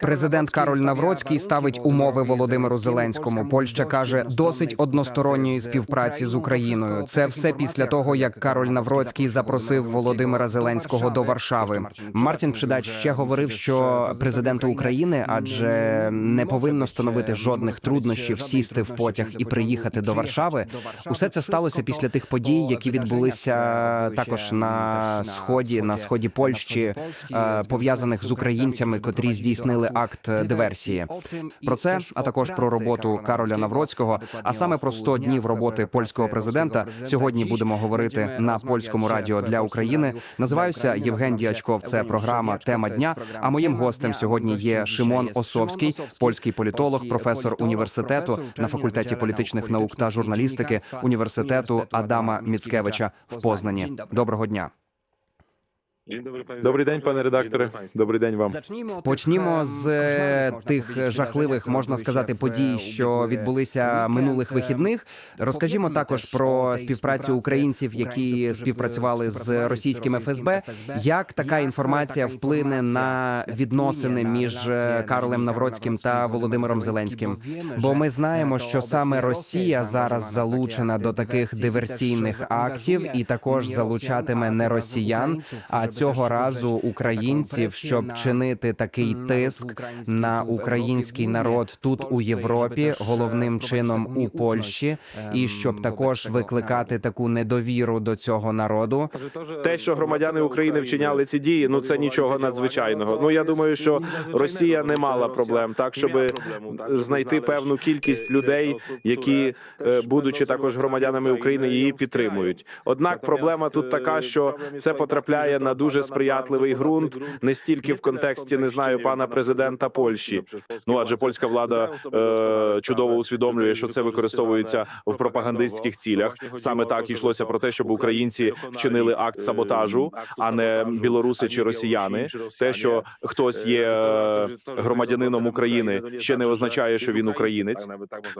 Президент Кароль Навроцький ставить умови Володимиру Зеленському. Польща каже, досить односторонньої співпраці з Україною. Це все після того, як Кароль Навроцький запросив Володимира Зеленського до Варшави. Мартін Пшидач ще говорив, що президенту України, адже не повинно становити жодних труднощів сісти в потяг і приїхати до Варшави. Усе це сталося після тих подій, які відбулися також на сході, на сході Польщі, пов'язаних з українцями, котрі здійснили акт диверсії. Про це, а також про роботу Кароля Навроцького, а саме про 100 днів роботи польського президента. Сьогодні будемо говорити на польському радіо для України. Називаюся Євген Діачков. Це програма Тема дня. А моїм гостем сьогодні є Шимон Осовський, польський політолог, професор університету на факультеті політичних наук та журналістики університету Адама Міцкевича в Познані. Доброго дня. Добрий день, пане редакторе. Добрий день вам. Почнімо з тих жахливих, можна сказати, подій, що відбулися минулих вихідних. Розкажімо також про співпрацю українців, які співпрацювали з російським ФСБ. Як така інформація вплине на відносини між Карлем Навроцьким та Володимиром Зеленським? Бо ми знаємо, що саме Росія зараз залучена до таких диверсійних актів, і також залучатиме не росіян, а цього разу українців, щоб чинити такий тиск на український народ тут у Європі, головним чином у Польщі, і щоб також викликати таку недовіру до цього народу. Те, що громадяни України вчиняли ці дії, ну це нічого надзвичайного. Ну я думаю, що Росія не мала проблем, так щоб знайти певну кількість людей, які, е, будучи також громадянами України, її підтримують. Однак проблема тут така, що це потрапляє на дуже сприятливий ґрунт, не стільки в контексті не знаю пана президента Польщі. Ну адже польська влада е, чудово усвідомлює, що це використовується в пропагандистських цілях. Саме так йшлося про те, щоб українці вчинили акт саботажу, а не білоруси чи росіяни. Те, що хтось є е, громадянином України, ще не означає, що він українець.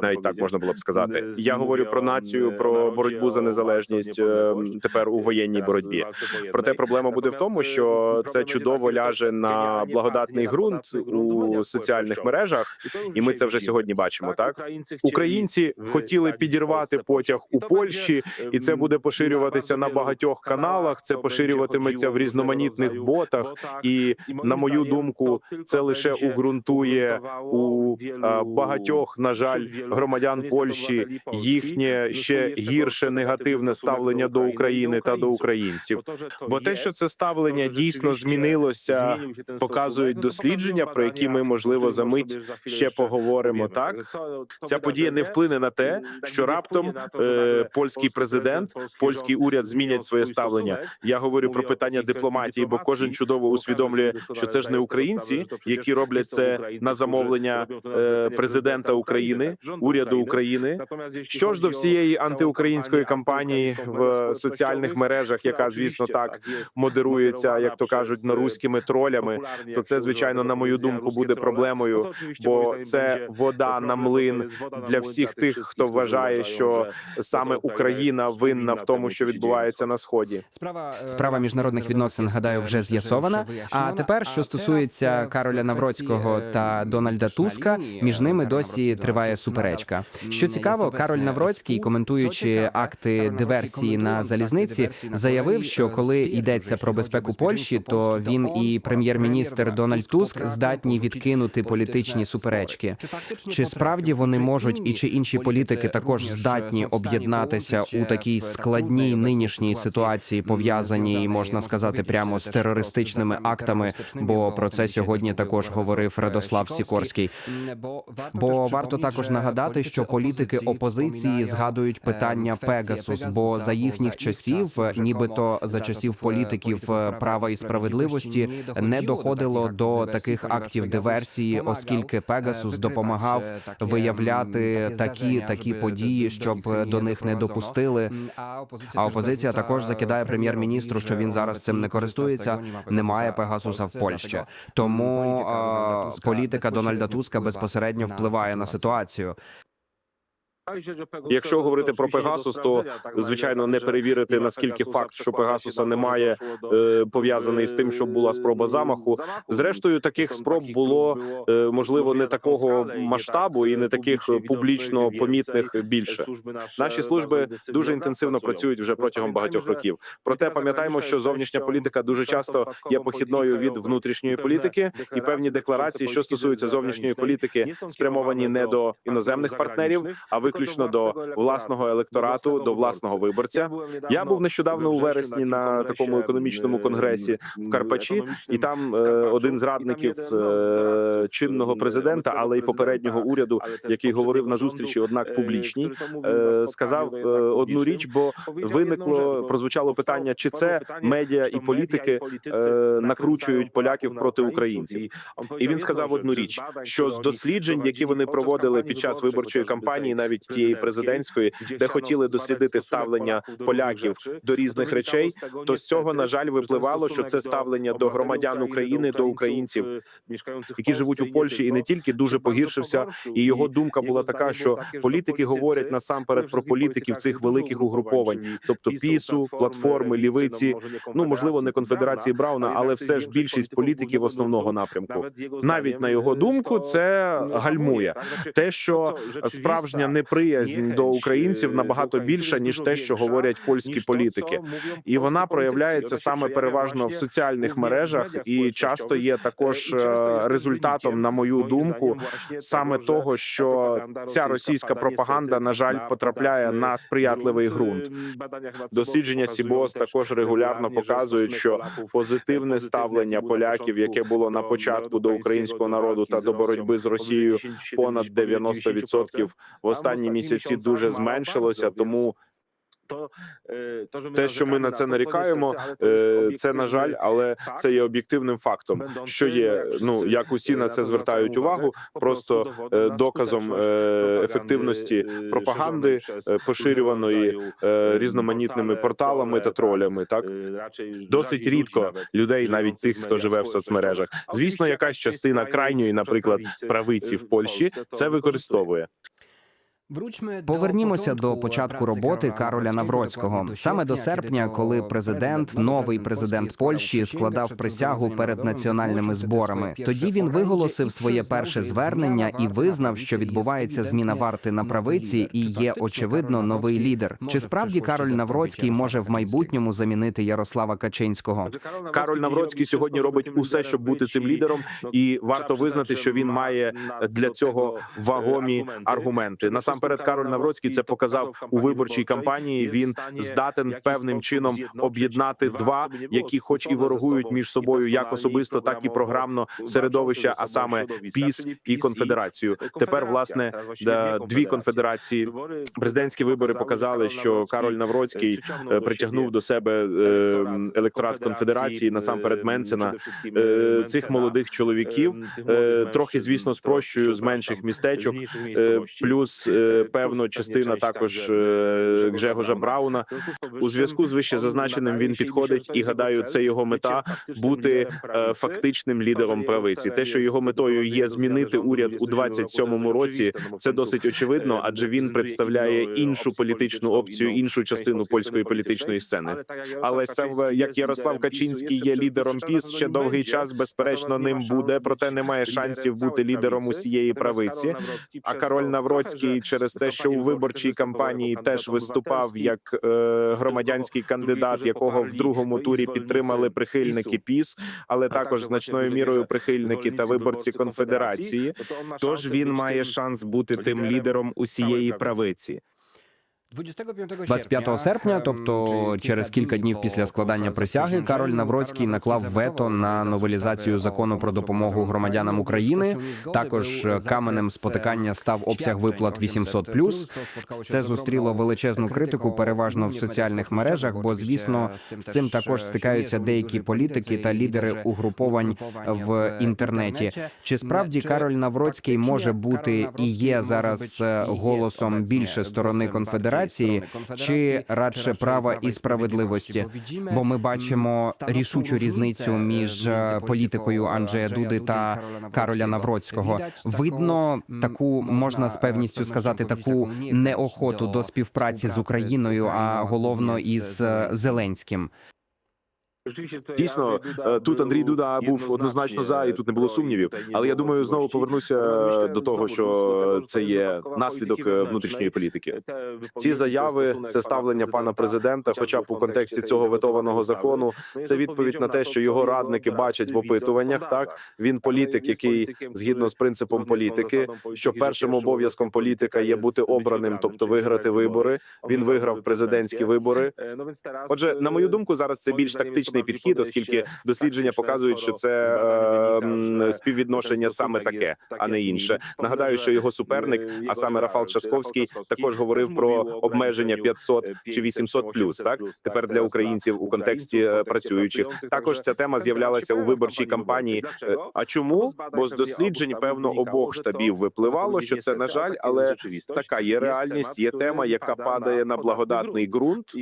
Навіть так можна було б сказати. Я говорю про націю, про боротьбу за незалежність е, тепер у воєнній боротьбі. Проте проблема буде в тому, що це чудово ляже на благодатний ґрунт у соціальних мережах, і ми це вже сьогодні бачимо. Так українці хотіли підірвати потяг у Польщі, і це буде поширюватися на багатьох каналах. Це поширюватиметься в різноманітних ботах. І на мою думку, це лише уґрунтує у багатьох, на жаль, громадян Польщі їхнє ще гірше негативне ставлення до України та до українців. Бо те, що це ставлення дійсно змінилося, показують дослідження, про які ми можливо за мить ще поговоримо. Так ця подія не вплине на те, що раптом е, польський президент, польський уряд змінять своє ставлення. Я говорю про питання дипломатії, бо кожен чудово усвідомлює, що це ж не українці, які роблять це на замовлення е, президента України, уряду України. Що ж до всієї антиукраїнської кампанії в соціальних мережах, яка звісно так модерується, як то кажуть, наруськими тролями, то це звичайно, на мою думку, буде проблемою, бо це вода на млин для всіх тих, хто вважає, що саме Україна винна в тому, що відбувається на сході. Справа міжнародних відносин, гадаю, вже з'ясована. А тепер, що стосується Кароля Навроцького та Дональда Туска, між ними досі триває суперечка. Що цікаво, Кароль Навроцький, коментуючи акти диверсії на залізниці, заявив, що коли йдеться про безпеку Польщі, то він і прем'єр-міністр Дональд Туск здатні відкинути політичні суперечки. Чи справді вони можуть і чи інші політики також здатні об'єднатися у такій складній нинішній ситуації, пов'язаній, можна сказати, прямо з терористичними актами? Бо про це сьогодні також говорив Радослав Сікорський. Бо варто також нагадати, що політики опозиції згадують питання Пегасус, бо за їхніх часів, нібито за часів політиків права і справедливості, не доходило до таких актів диверсії, оскільки Пегасус допомагав виявляти такі такі події, щоб до них не допустили. А опозиція також закидає прем'єр-міністру, що він зараз цим не користується. Немає Пегасуса в Польщі, тому е, політика Дональда Туска безпосередньо впливає на ситуацію. Якщо говорити про Пегасус, то звичайно не перевірити наскільки факт, що Пегасуса немає, е, пов'язаний з тим, що була спроба замаху. Зрештою, таких спроб було е, можливо не такого масштабу і не таких е, публічно помітних більше. Наші служби дуже інтенсивно працюють вже протягом багатьох років. Проте пам'ятаємо, що зовнішня політика дуже часто є похідною від внутрішньої політики, і певні декларації, що стосуються зовнішньої політики, спрямовані не до іноземних партнерів, а виключно до власного електорату, до власного виборця. Я був нещодавно у вересні на такому економічному конгресі в Карпачі, і там е, один з радників е, чинного президента, але й попереднього уряду, який говорив на зустрічі, однак публічній, е, сказав е, одну річ, бо виникло прозвучало питання, чи це медіа і політики е, накручують поляків проти українців. І він сказав одну річ: що з досліджень, які вони проводили під час виборчої кампанії, навіть тієї президентської, де хотіли дослідити ставлення поляків до різних речей, то з цього на жаль випливало, що це ставлення до громадян України, до українців, які живуть у Польщі, і не тільки дуже погіршився. І його думка була така, що політики говорять насамперед про політиків цих великих угруповань, тобто пісу, платформи, лівиці. Ну можливо, не конфедерації Брауна, але все ж більшість політиків основного напрямку. Навіть на його думку, це гальмує те, що справжня неприязнь до українців набагато більша ніж те, що говорять польські політики, і вона проявляється саме переважно в соціальних мережах, і часто є також е, результатом, на мою думку, саме того, що ця російська пропаганда на жаль потрапляє на сприятливий ґрунт. Дослідження Сібос також регулярно показують, що позитивне ставлення поляків, яке було на початку до українського народу та до боротьби з Росією, понад 90% в останні місяці дуже зменшилося. Тому те, що ми на це нарікаємо, е, це на жаль, але це є об'єктивним фактом, що є. Ну як усі на це звертають увагу, просто е, доказом е, ефективності пропаганди, е, поширюваної е, різноманітними порталами та тролями. Так досить рідко людей, навіть тих, хто живе в соцмережах. Звісно, якась частина крайньої, наприклад, правиці в Польщі, це використовує. Повернімося до початку роботи Кароля Навроцького саме до серпня, коли президент, новий президент Польщі, складав присягу перед національними зборами. Тоді він виголосив своє перше звернення і визнав, що відбувається зміна варти на правиці, і є очевидно новий лідер. Чи справді Кароль Навроцький може в майбутньому замінити Ярослава Качинського? Кароль Навроцький сьогодні робить усе, щоб бути цим лідером, і варто визнати, що він має для цього вагомі аргументи. Насамперед, Кароль Навроцький це показав у виборчій кампанії. Він здатен певним чином об'єднати два, які, хоч і ворогують між собою, як особисто, так і програмно середовища, а саме ПІС і конфедерацію. Тепер власне дві конфедерації. Президентські вибори показали, що Кароль Навроцький е, притягнув до себе е, електорат конфедерації насамперед Менцена е, цих молодих чоловіків. Е, Трохи звісно спрощую з менших містечок. Е, Плюс е, певно частина також е, Гжегожа Брауна. У зв'язку з вище зазначеним він підходить, і гадаю, це його мета бути е, фактичним лідером правиці. Те, що його метою є змінити уряд у 27-му році, це досить очевидно, адже він представляє іншу політичну опцію, іншу частину польської політичної сцени. Але як Ярослав Качинський є лідером ПІС ще довгий час, безперечно, ним буде. Проте немає шансів бути лідером усієї правиці. А Кароль Навроцький через те, що у виборчій кампанії теж виступав як е, громадянський кандидат, якого в другому турі підтримали прихильники ПІС, але також значною мірою прихильники та виборці конфедерації. Тож він має шанс бути тим лідером усієї правиці. 25 серпня, тобто через кілька днів після складання присяги, Кароль Навроцький наклав вето на новелізацію закону про допомогу громадянам України. Також каменем спотикання став обсяг виплат 800+. Це зустріло величезну критику, переважно в соціальних мережах. Бо, звісно, з цим також стикаються деякі політики та лідери угруповань в інтернеті. Чи справді Кароль Навроцький може бути і є зараз е, голосом більше сторони конфедерації? Конфедерації, чи радше права і справедливості? Бо ми бачимо рішучу різницю між е, політикою Анджея Дуди та Кароля Навроцького. Видно таку можна з певністю сказати таку неохоту до співпраці з Україною, а головно із е, Зеленським. Дійсно, е, тут Андрій Дуда був однозначно за, і тут не було сумнівів. Але я думаю, знову повернуся до того, що це є наслідок е, внутрішньої політики. Ці заяви, це ставлення пана президента, хоча б у контексті цього ветованого закону, це відповідь на те, що його радники бачать в опитуваннях. Так він політик, який згідно з принципом політики, що першим обов'язком політика є бути обраним, тобто виграти вибори. Він виграв президентські вибори. Отже, на мою думку, зараз це більш тактичний підхід, оскільки дослідження показують, що це е, співвідношення саме таке, а не інше. Нагадаю, що його суперник, а саме Рафал Часковський, також говорив про обмеження 500 чи 800 плюс. Так тепер для українців у контексті е, працюючих. Також ця тема з'являлася у виборчій кампанії. Е, А чому? Бо з досліджень певно обох штабів випливало, що це на жаль, але така є реальність. Є тема, яка падає на благодатний ґрунт.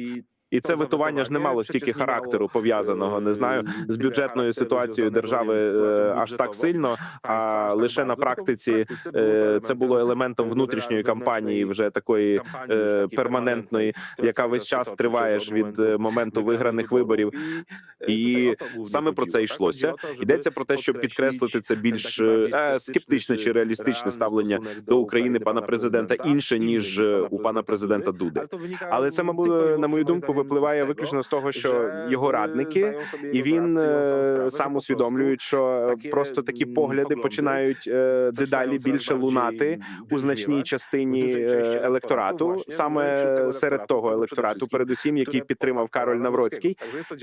І це витування ж не мало стільки характеру пов'язаного, не знаю, з бюджетною ситуацією держави е, аж так сильно. А лише на практиці е, це було елементом внутрішньої кампанії, вже такої е, перманентної, яка весь час триває ж від е, моменту виграних виборів. І саме про це йшлося. Йдеться про те, щоб підкреслити це більш е, скептичне чи реалістичне ставлення до України пана президента інше ніж е, у пана президента Дуди. Але це, мабуть, на мою думку, випливає виключно з того, що його радники, і він е, сам усвідомлюють, що просто такі погляди починають е, дедалі більше лунати у значній частині е, електорату, саме серед того електорату, передусім, який підтримав Кароль Навроцький.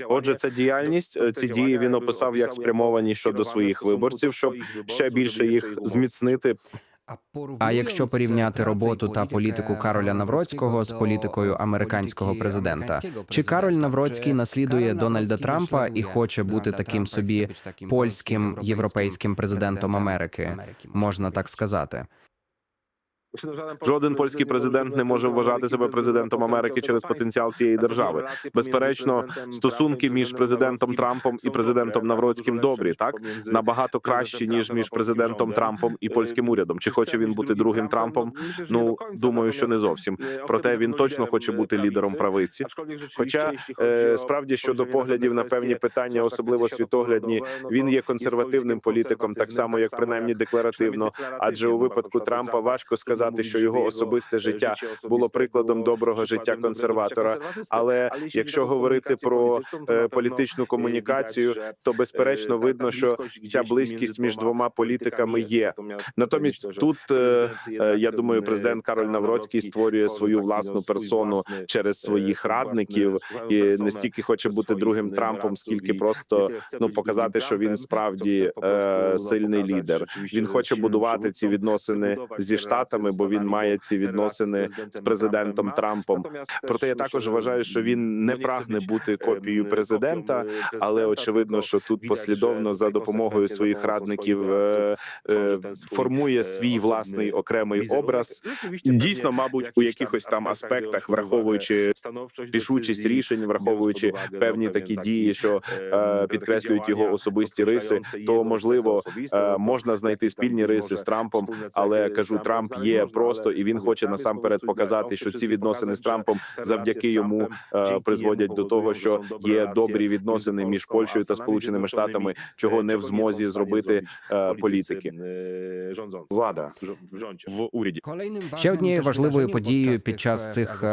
Отже, ця діяльність, е, ці дії він описав як спрямовані щодо своїх виборців, щоб ще більше їх зміцнити. А якщо порівняти роботу та політику Кароля Навроцького з політикою американського президента, чи Кароль Навроцький наслідує Дональда Трампа і хоче бути таким собі польським європейським президентом Америки? Можна так сказати. Жоден польський президент не може вважати себе президентом Америки через потенціал цієї держави. Безперечно, стосунки між президентом Трампом і президентом Навроцьким добрі, так набагато кращі ніж між президентом Трампом і польським урядом. Чи хоче він бути другим Трампом? Ну думаю, що не зовсім. Проте він точно хоче бути лідером правиці. Хоча е, справді щодо поглядів на певні питання, особливо світоглядні, він є консервативним політиком, так само як принаймні декларативно. Адже у випадку Трампа важко сказати, що його особисте життя було прикладом доброго життя консерватора. Але якщо говорити про е, політичну комунікацію, то безперечно видно, що ця близькість між двома політиками є. Натомість тут е, е, я думаю, президент Кароль Навроцький створює свою власну персону через своїх радників і не стільки хоче бути другим Трампом, скільки просто ну показати, що він справді е, сильний лідер. Він хоче будувати ці відносини зі штатами, бо він має ці відносини з президентом Трампом. Проте я також вважаю, що він не прагне бути копією президента, але очевидно, що тут послідовно за допомогою своїх радників е, е, формує свій власний окремий образ. Дійсно, мабуть, у якихось там аспектах, враховуючи рішучість рішень, враховуючи певні такі дії, що е, підкреслюють його особисті риси, то можливо е, можна знайти спільні риси з Трампом. Але кажу, Трамп є просто і він хоче насамперед показати, що ці відносини з Трампом завдяки йому е, призводять до того, що є добрі відносини між Польщею та Сполученими Штатами, чого не в змозі зробити е, політики. Влада в уряді. Ще однією важливою подією під час цих е,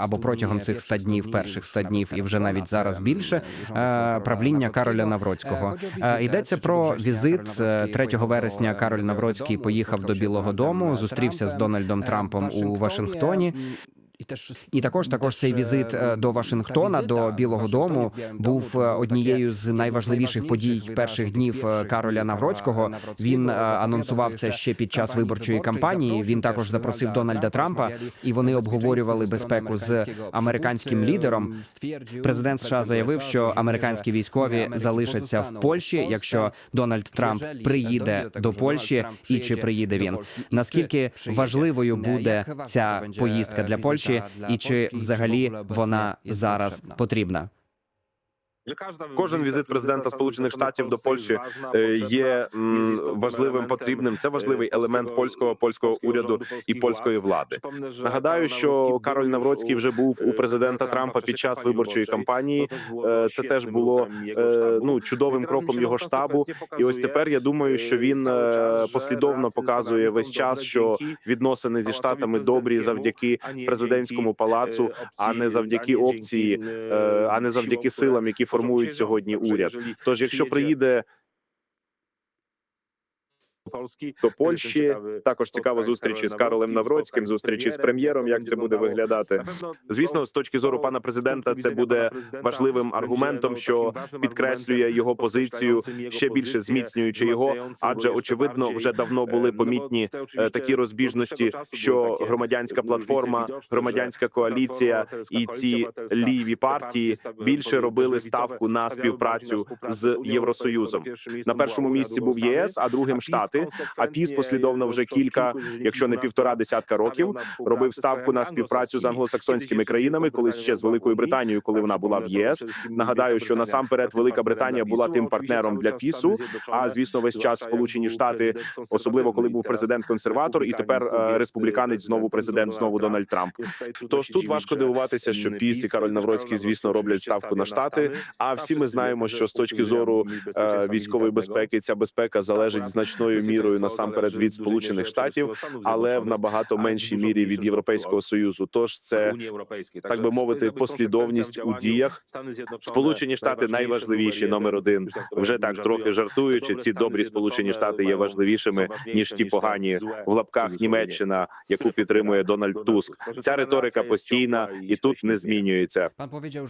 або протягом цих ста днів, перших ста днів, і вже навіть зараз більше е, правління Кароля Навроцького. Е, Йдеться про візит Е, 3 вересня. Кароль Навроцький поїхав до Білого Дому, зустрівся з Дональдом Трампом у Вашингтоні. І також також цей візит е, до Вашингтона, до Білого Дому, був е, однією з найважливіших подій перших днів е, Кароля Навроцького. Він е, анонсував це ще під час виборчої кампанії. Він також запросив Дональда Трампа, і вони обговорювали безпеку з американським лідером. Президент США заявив, що американські військові залишаться в Польщі, якщо Дональд Трамп приїде до Польщі, і чи приїде він. Наскільки важливою буде ця поїздка для Польщі? І чи взагалі вона зараз потрібна? Кожен візит президента Сполучених Штатів до Польщі е, є важливим, потрібним. Це важливий елемент польського польського уряду і польської влади. Нагадаю, що Кароль Навроцький вже був у президента Трампа під час виборчої кампанії. Е, Це теж було е, ну чудовим кроком його штабу. І ось тепер я думаю, що він е, послідовно показує весь час, що відносини зі штатами добрі завдяки президентському палацу, а не завдяки опції, е, а не завдяки силам, які формують сьогодні уряд. Тож, якщо приїде до Польщі, також цікава зустріч із Каролем Навроцьким, зустрічі з прем'єром. Як це буде виглядати? Звісно, з точки зору пана президента, це буде важливим аргументом, що підкреслює його позицію, ще більше зміцнюючи його. Адже очевидно, вже давно були помітні е, такі розбіжності, що громадянська платформа, громадянська коаліція і ці ліві партії більше робили ставку на співпрацю з Євросоюзом. На першому місці був ЄС, а другим штати. А ПІС послідовно вже кілька, якщо не півтора десятка років, робив ставку на співпрацю з англосаксонськими країнами, колись ще з Великою Британією, коли вона була в ЄС. Нагадаю, що насамперед Велика Британія була тим партнером для пісу. А звісно, весь час Сполучені Штати, особливо коли був президент консерватор, і тепер е, республіканець, знову президент, знову Дональд Трамп. Тож тут важко дивуватися, що піс і Кароль Навроцький, звісно, роблять ставку на штати. А всі ми знаємо, що з точки зору е, військової безпеки ця безпека залежить значною мірою насамперед від сполучених штатів, але в набагато меншій мірі від європейського союзу. Тож це так би мовити, послідовність у діях. Сполучені Штати найважливіші номер один. Вже так трохи жартуючи. Ці добрі сполучені штати є важливішими ніж ті погані в лапках Німеччина, яку підтримує Дональд Туск. Ця риторика постійна і тут не змінюється.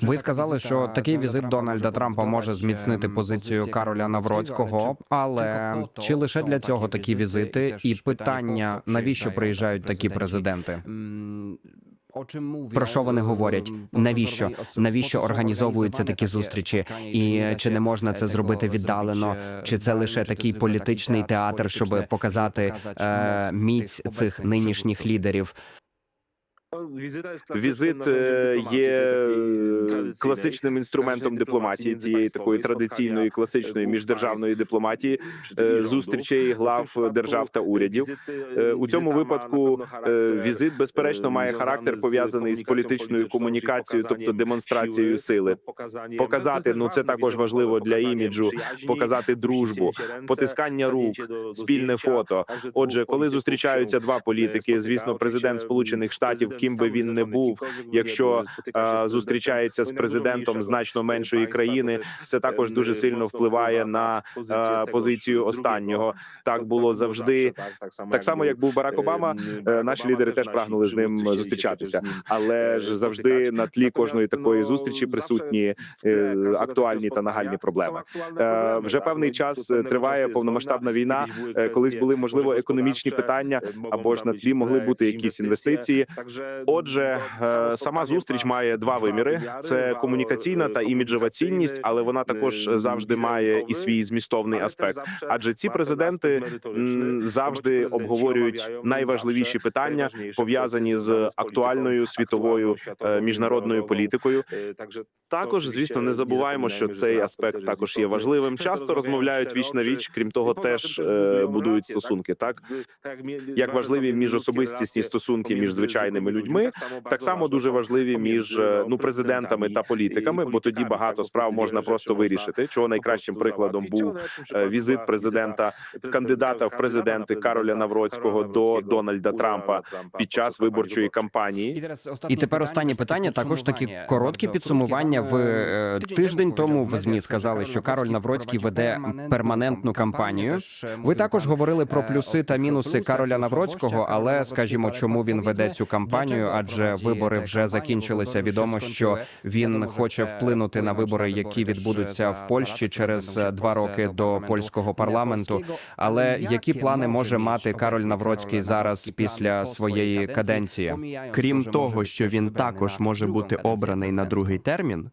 Ви сказали, що такий візит Дональда Трампа може зміцнити позицію Кароля Навроцького, але чи лише для цього такі візити? І питання навіщо приїжджають такі президенти? Про що вони говорять? Навіщо? Навіщо організовуються такі зустрічі? І чи не можна це зробити віддалено? Чи це лише такий політичний театр, щоб показати е, міць цих нинішніх лідерів? Візит е, є класичним інструментом дипломатії цієї такої традиційної класичної міждержавної дипломатії е, зустрічей глав держав та урядів. Е, У цьому випадку візит безперечно має характер пов'язаний з політичною комунікацією, тобто демонстрацією сили. Показати ну це також важливо для іміджу, показати дружбу, потискання рук, спільне фото. Отже, коли зустрічаються два політики, звісно, президент Сполучених Штатів, ким би він не був, якщо е, зустрічається з президентом значно меншої країни, це також дуже сильно впливає на е, позицію останнього. Так було завжди. Так само, як був Барак Обама, е, наші лідери теж прагнули з ним зустрічатися, але ж завжди на тлі кожної такої зустрічі присутні е, актуальні та нагальні проблеми. Е, Вже певний час триває повномасштабна війна. Колись були можливо економічні питання, або ж на тлі могли бути якісь інвестиції. Отже, е, сама зустріч має два виміри: це комунікаційна та іміджева цінність, але вона також завжди має і свій змістовний аспект. Адже ці президенти завжди обговорюють найважливіші питання, пов'язані з актуальною світовою е, міжнародною політикою. Також, звісно, не забуваємо, що цей аспект також є важливим. Часто розмовляють віч на віч, крім того, теж е, будують стосунки. Так як важливі міжособистісні стосунки між звичайними людьми, так само дуже важливі між е, ну президентами та політиками, бо тоді багато справ можна просто вирішити. Чого найкращим прикладом був е, візит президента кандидата в президенти Кароля Навроцького до Дональда Трампа під час виборчої кампанії. І тепер останнє питання. Також такі короткі підсумування. В е, тиждень тому в змі сказали, що Кароль Навроцький веде перманентну кампанію. Ви також говорили про плюси та мінуси Кароля Навроцького, але скажімо, чому він веде цю кампанію? Адже вибори вже закінчилися. Відомо, що він хоче вплинути на вибори, які відбудуться в Польщі через е, два роки до польського парламенту. Але які плани може мати Кароль Навроцький зараз після своєї каденції? Крім того, що він також може бути обраний на другий термін.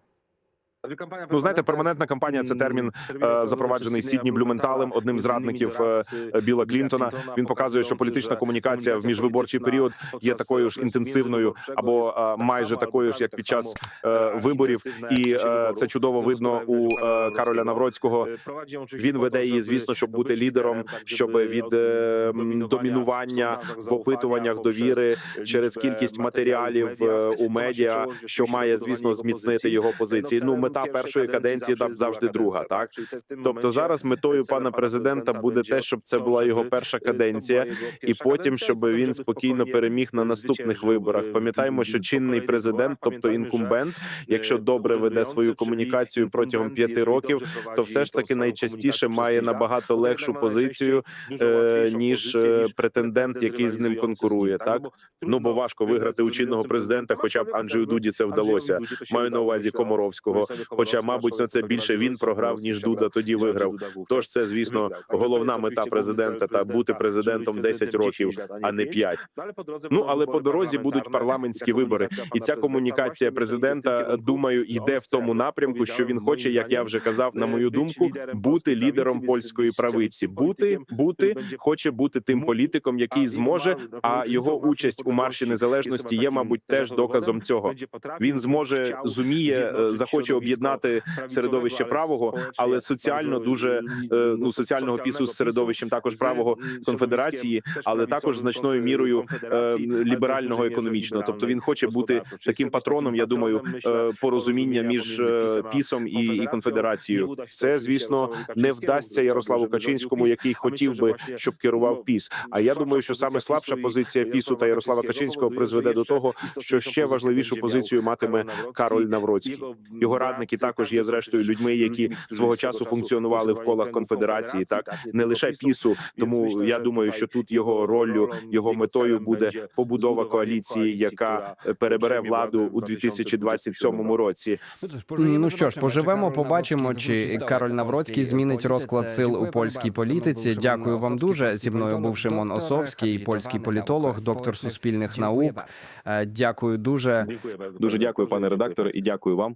Ну, знаєте, перманентна кампанія це термін е, запроваджений Сідні Блюменталем, одним з радників е, Біла Клінтона. Він показує, що політична комунікація в міжвиборчий період є такою ж інтенсивною або е, майже такою ж, як під час е, виборів. І е, це чудово видно у е, Кароля Навроцького. Він веде її, звісно, щоб бути лідером, щоб від е, домінування в опитуваннях довіри через кількість матеріалів е, у медіа, що має, звісно, зміцнити його позиції. Ну, мета першої каденції там завжди друга, так тобто зараз метою пана президента буде те, щоб це була його перша каденція, і потім, щоб він спокійно переміг на наступних виборах. Пам'ятаємо, що чинний президент, тобто інкумбент, якщо добре веде свою комунікацію протягом п'яти років, то все ж таки найчастіше має набагато легшу позицію е, ніж е, претендент, який з ним конкурує. Так ну бо важко виграти у чинного президента, хоча б Анджею Дуді це вдалося. Маю на увазі Комаровського. Хоча, мабуть, на це більше він програв ніж Дуда тоді виграв. Тож це, звісно, головна мета президента та бути президентом 10 років, а не 5. Ну але по дорозі будуть парламентські вибори, і ця комунікація президента, думаю, йде в тому напрямку, що він хоче, як я вже казав, на мою думку, бути лідером польської правиці. Бути, бути, хоче бути тим політиком, який зможе. А його участь у марші незалежності є, мабуть, теж доказом цього. Він зможе зуміє, е, захоче об'єднати середовище правого, але соціально дуже е, ну соціального пісу з середовищем також правого конфедерації, але також значною мірою е, ліберального економічного. Тобто він хоче бути таким патроном. Я думаю, е, порозуміння між е, пісом і, конфедерацією. Це звісно не вдасться Ярославу Качинському, який хотів би, щоб керував піс. А я думаю, що саме слабша позиція пісу та Ярослава Качинського призведе до того, що ще важливішу позицію матиме Кароль Навроцький. Його радники також є зрештою людьми, які свого часу функціонували в колах конфедерації, так не лише пісу. Тому я думаю, що тут його роллю, його метою буде побудова коаліції, яка перебере владу у 2027 році. Ну що ж, поживемо, побачимо, чи Кароль Навроцький змінить розклад сил у польській політиці. Дякую вам дуже. Зі мною був Шимон Осовський, польський політолог, доктор суспільних наук. Е, Дякую дуже. Дуже дякую, пане редакторе, і дякую вам.